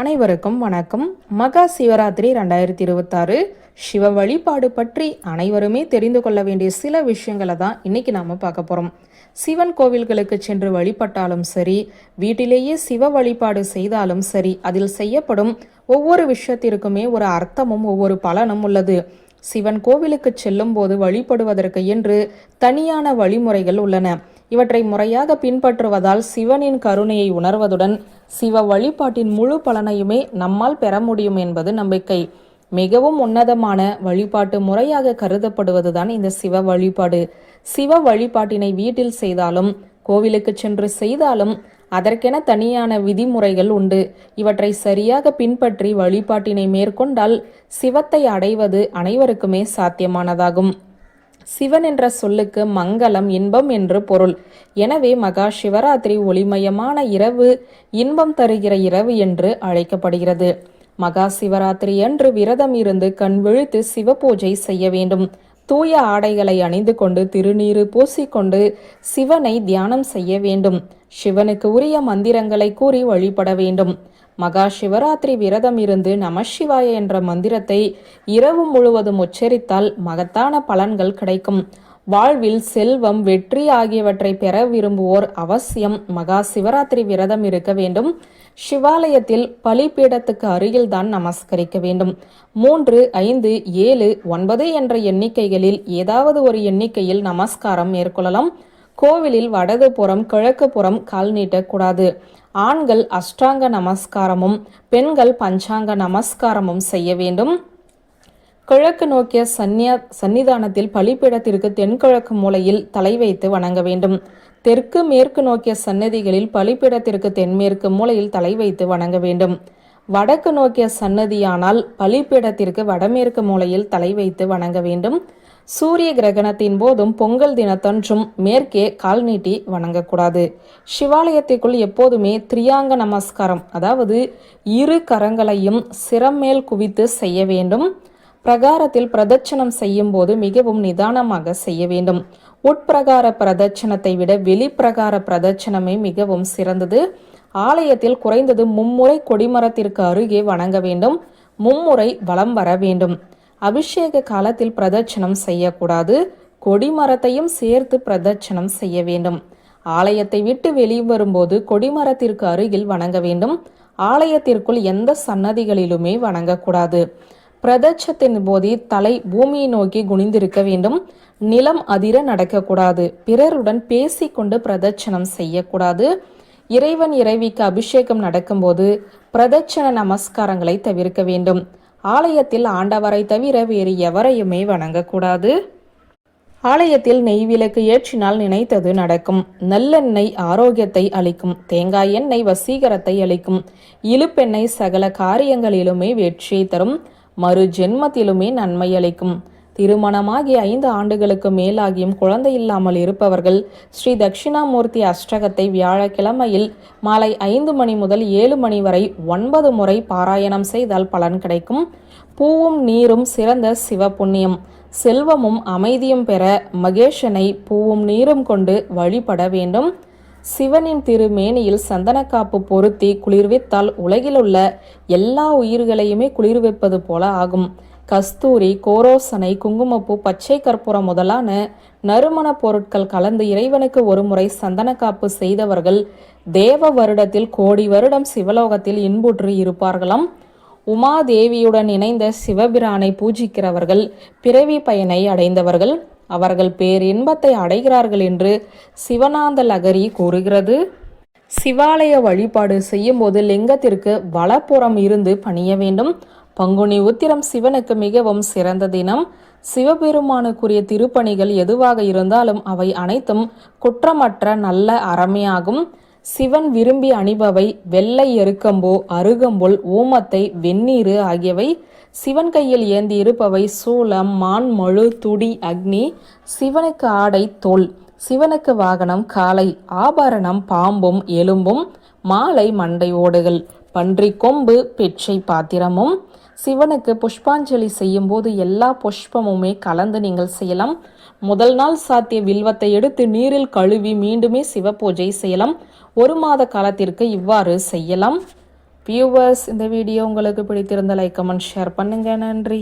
அனைவருக்கும் வணக்கம். மகா சிவராத்திரி ரெண்டாயிரத்தி இருபத்தாறு சிவ வழிபாடு பற்றி அனைவருமே தெரிந்து கொள்ள வேண்டிய சில விஷயங்களை தான் இன்னைக்கு நாம பார்க்க போறோம். சிவன் கோவில்களுக்கு சென்று வழிபட்டாலும் சரி வீட்டிலேயே சிவ வழிபாடு செய்தாலும் சரி அதில் செய்யப்படும் ஒவ்வொரு விஷயத்திற்குமே ஒரு அர்த்தமும் ஒவ்வொரு பலனும் உள்ளது. சிவன் கோவிலுக்கு செல்லும் போது வழிபடுவதற்கு என்று தனியான வழிமுறைகள் உள்ளன. இவற்றை முறையாக பின்பற்றுவதால் சிவனின் கருணையை உணர்வதுடன் சிவ வழிபாட்டின் முழு பலனையுமே நம்மால் பெற முடியும் என்பது நம்பிக்கை. மிகவும் உன்னதமான வழிபாட்டு முறையாக கருதப்படுவதுதான் இந்த சிவ வழிபாடு. சிவ வழிபாட்டினை வீட்டில் செய்தாலும் கோவிலுக்கு சென்று செய்தாலும் அதற்கென தனியான விதிமுறைகள் உண்டு. இவற்றை சரியாக பின்பற்றி வழிபாட்டினை மேற்கொண்டால் சிவத்தை அடைவது அனைவருக்குமே சாத்தியமானதாகும். சிவன் என்ற சொல்லுக்கு மங்களம் இன்பம் என்று பொருள். எனவே மகா சிவராத்திரி ஒளிமயமான இரவு இன்பம் தருகிற இரவு என்று அழைக்கப்படுகிறது. மகா சிவராத்திரி அன்று விரதம் இருந்து கண் விழித்து சிவ பூஜை செய்ய வேண்டும். தூய ஆடைகளை அணிந்து கொண்டு திருநீறு பூசிக்கொண்டு சிவனை தியானம் செய்ய வேண்டும். சிவனுக்கு உரிய மந்திரங்களை கூறி வழிபட வேண்டும். மகா சிவராத்திரி விரதம் இருந்து நமசிவாய என்ற மந்திரத்தை இரவு முழுவதும் உச்சரித்தால் மகத்தான பலன்கள் கிடைக்கும். வாழ்வில் செல்வம் வெற்றி ஆகியவற்றை பெற விரும்புவோர் அவசியம் மகா சிவராத்திரி விரதம் இருக்க வேண்டும். சிவாலயத்தில் பலிபீடத்துக்கு அருகில்தான் நமஸ்கரிக்க வேண்டும். மூன்று ஐந்து ஏழு ஒன்பது என்ற எண்ணிக்கைகளில் ஏதாவது ஒரு எண்ணிக்கையில் நமஸ்காரம் மேற்கொள்ளலாம். கோவிலில் வடது புறம் கிழக்கு புறம் கால் நீட்டக்கூடாது. ஆண்கள் அஷ்டாங்க நமஸ்காரமும் பெண்கள் பஞ்சாங்க நமஸ்காரமும் செய்ய வேண்டும். கிழக்கு நோக்கிய சந்நியா சன்னிதானத்தில் பலிப்பீடத்திற்கு தென்கிழக்கு மூலையில் தலை வைத்து வணங்க வேண்டும். தெற்கு மேற்கு நோக்கிய சன்னதிகளில் பலிப்பீடத்திற்கு தென்மேற்கு மூலையில் தலை வைத்து வணங்க வேண்டும். வடக்கு நோக்கிய சன்னதியானால் பலிப்பீடத்திற்கு வடமேற்கு மூலையில் தலை வைத்து வணங்க வேண்டும். சூரிய கிரகணத்தின் போதும் பொங்கல் தினத்தன்றும் மேற்கே கால் நீட்டி வணங்கக்கூடாது. சிவாலயத்திற்குள் எப்போதுமே திரியாங்க நமஸ்காரம் அதாவது இரு கரங்களையும் சிரமேல் குவித்து செய்ய வேண்டும். பிரகாரத்தில் பிரதட்சணம் செய்யும் போது மிகவும் நிதானமாக செய்ய வேண்டும். உட்பிரகார பிரதட்சணத்தை விட வெளிப்பிரகார பிரதட்சணமே மிகவும் சிறந்தது. ஆலயத்தில் குறைந்தது மும்முறை கொடிமரத்திற்கு அருகே வணங்க வேண்டும். மும்முறை வலம் வர வேண்டும். அபிஷேக காலத்தில் பிரதட்சணம் செய்யக்கூடாது. கொடிமரத்தையும் சேர்த்து பிரதட்சணம் செய்ய வேண்டும். ஆலயத்தை விட்டு வெளிவரும்போது கொடிமரத்திற்கு அருகில் வணங்க வேண்டும். ஆலயத்திற்குள் எந்த சன்னதிகளிலுமே வணங்கக்கூடாது. பிரதட்சத்தின் போது தலை பூமியை நோக்கி குனிந்திருக்க வேண்டும். நிலம் அதிர நடக்கக்கூடாது. பிறருடன் பேசிக்கொண்டு பிரதட்சணம் செய்யக்கூடாது. இறைவன் இறைவிக்கு அபிஷேகம் நடக்கும்போது பிரதட்சண நமஸ்காரங்களை தவிர்க்க வேண்டும். ஆலயத்தில் ஆண்டவரை தவிர வேறு எவரையுமே வணங்கக்கூடாது. ஆலயத்தில் நெய் விளக்கு ஏற்றினால் நினைத்தது நடக்கும். நல்லெண்ணெய் ஆரோக்கியத்தை அளிக்கும். தேங்காய் எண்ணெய் வசீகரத்தை அளிக்கும். இழுப்பெண்ணெய் சகல காரியங்களிலுமே வெற்றியை தரும். மறு ஜென்மத்திலுமே நன்மை அளிக்கும். திருமணமாகி ஐந்து ஆண்டுகளுக்கு மேலாகியும் குழந்தை இல்லாமல் இருப்பவர்கள் ஸ்ரீ தட்சிணாமூர்த்தி அஷ்டகத்தை வியாழக்கிழமையில் மாலை ஐந்து மணி முதல் ஏழு மணி வரை ஒன்பது முறை பாராயணம் செய்தால் பலன் கிடைக்கும். பூவும் நீரும் சிறந்த சிவ புண்ணியம் செல்வமும் அமைதியும் பெற மகேஷனை பூவும் நீரும் கொண்டு வழிபட வேண்டும். சிவனின் திருமேனியில் சந்தனக்காப்பு பொருத்தி குளிர்வித்தால் உலகிலுள்ள எல்லா உயிர்களையுமே குளிர்விப்பது போல ஆகும். கஸ்தூரி கோரோசனை குங்குமப்பூ பச்சை கற்பூரம் முதலான நறுமண பொருட்கள் கலந்து இறைவனுக்கு ஒருமுறை சந்தனக்காப்பு செய்தவர்கள் தேவ வருடத்தில் கோடி வருடம் சிவலோகத்தில் இன்புற்று இருப்பார்களாம். உமாதேவியுடன் இணைந்த சிவபிரானை பூஜிக்கிறவர்கள் பிறவி பயனை அடைந்தவர்கள். அவர்கள் பேரின்பத்தை அடைகிறார்கள் என்று சிவனாந்த லகரி கூறுகிறது. சிவாலய வழிபாடு செய்யும்போது லிங்கத்திற்கு வலப்புறம் இருந்து பணிய வேண்டும். பங்குனி உத்திரம் சிவனுக்கு மிகவும் சிறந்த தினம். சிவபெருமானுக்குரிய திருப்பணிகள் எதுவாக இருந்தாலும் அவை அனைத்தும் குற்றமற்ற நல்ல அறமையாகும். சிவன் விரும்பி அணிபவை வெள்ளை எருக்கம்போ அருகம்புல் ஊமத்தை வெந்நீரு ஆகியவை சிவன் கையில் ஏந்தி இருப்பவை சூளம் மான் மழு துடி அக்னி சிவனுக்கு ஆடை தோல் சிவனுக்கு வாகனம் காலை ஆபரணம் பாம்பும் எலும்பும் மாலை மண்டை ஓடுகள். பன்றி கொம்பு பெற்றை பாத்திரமும். சிவனுக்கு புஷ்பாஞ்சலி செய்யும்போது எல்லா புஷ்பமுமே கலந்து நீங்கள் செய்யலாம். முதல் நாள் சாத்திய வில்வத்தை எடுத்து நீரில் கழுவி மீண்டுமே சிவ பூஜை செய்யலாம். ஒரு மாத காலத்திற்கு இவ்வாறு செய்யலாம். வியூவர்ஸ் இந்த வீடியோ உங்களுக்கு பிடித்திருந்த லைக் கமெண்ட் ஷேர் பண்ணுங்கள் நன்றி.